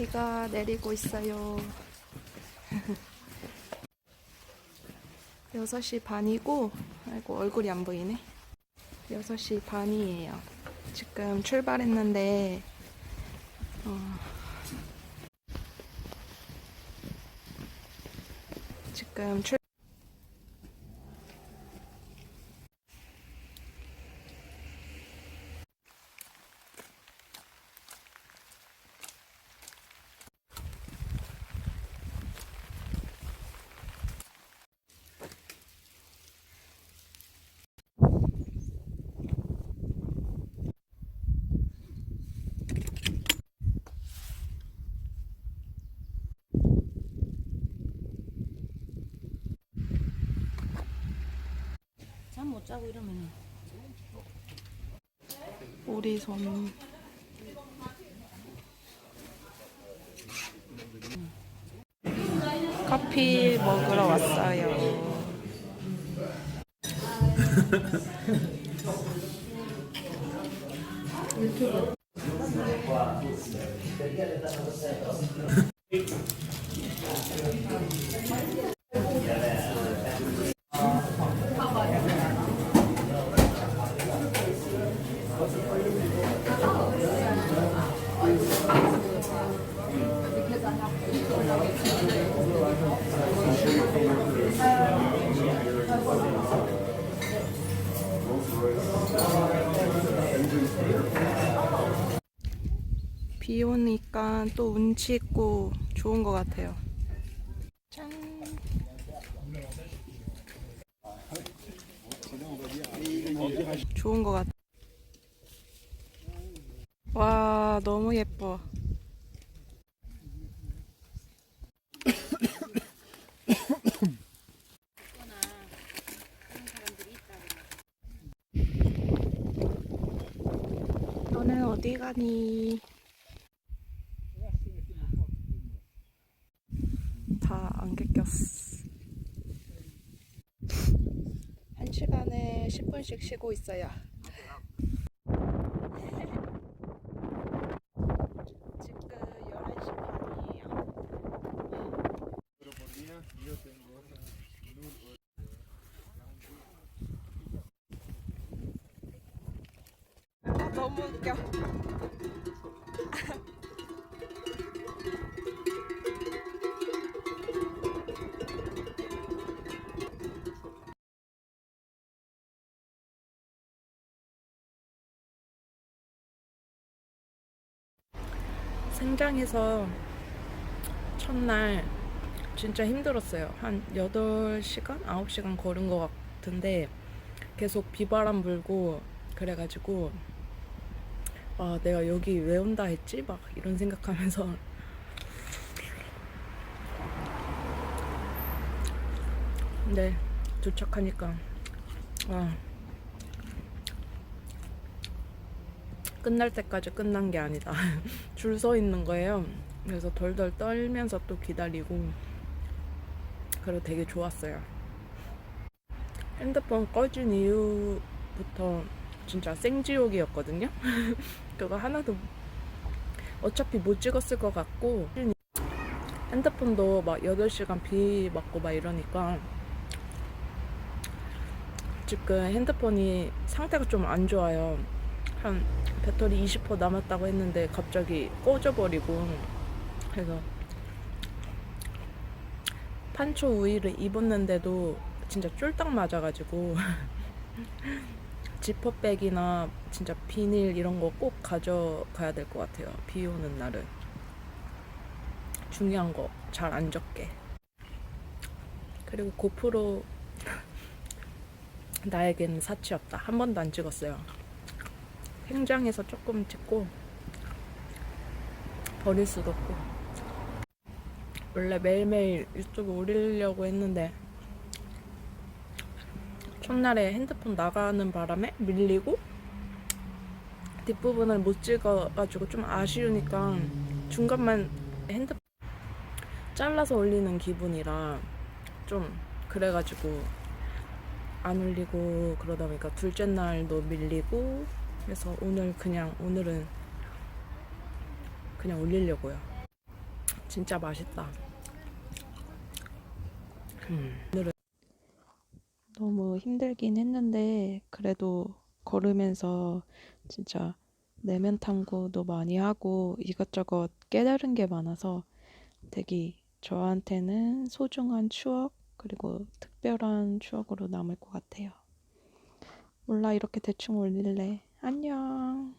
비가 내리고 있어요. 6시 반이고, 아이고, 얼굴이 안 보이네. 6시 반이에요. 지금 출발했는데, 어, 지금 출 자고 이러면 우리 손 커피 먹으러 왔어요. 비 오니까 또 운치 있고 좋은 것 같아요. 짠. 좋은 것 같아. 와, 너무 예뻐. 너는 어디 가니? 다 안개 꼈어. 한 시간에 10분씩 쉬고 있어요. 지금 11시 반이에요. 아, 너무 웃겨. 생장에서 첫날 진짜 힘들었어요. 한 8시간? 9시간 걸은 것 같은데 계속 비바람 불고 그래가지고 아, 내가 여기 왜 온다 했지? 막 이런 생각하면서 근데 도착하니까 와 끝날 때까지 끝난 게 아니다. 줄 서 있는 거예요. 그래서 덜덜 떨면서 또 기다리고 그래도 되게 좋았어요. 핸드폰 꺼진 이후부터 진짜 생지옥이었거든요. 그거 하나도 어차피 못 찍었을 것 같고 핸드폰도 막 8시간 비 맞고 막 이러니까 지금 핸드폰이 상태가 좀 안 좋아요. 한 배터리 20% 남았다고 했는데 갑자기 꺼져버리고 그래서 판초 우위를 입었는데도 진짜 쫄딱 맞아가지고 지퍼백이나 진짜 비닐 이런 거 꼭 가져가야 될 것 같아요. 비 오는 날은 중요한 거 잘 안 적게 그리고 고프로 나에겐 사치였다. 한 번도 안 찍었어요. 행장에서 조금 찍고 버릴 수도 없고. 원래 매일매일 유튜브 올리려고 했는데 첫날에 핸드폰 나가는 바람에 밀리고 뒷부분을 못 찍어가지고 좀 아쉬우니까 중간만 핸드폰 잘라서 올리는 기분이라 좀 그래가지고 안 올리고 그러다 보니까 둘째 날도 밀리고 그래서 오늘 그냥 오늘은 그냥 올리려고요. 진짜 맛있다. 음. 오늘은 너무 힘들긴 했는데 그래도 걸으면서 진짜 내면 탐구도 많이 하고 이것저것 깨달은 게 많아서 되게 저한테는 소중한 추억 그리고 특별한 추억으로 남을 것 같아요. 몰라 이렇게 대충 올릴래. 안녕.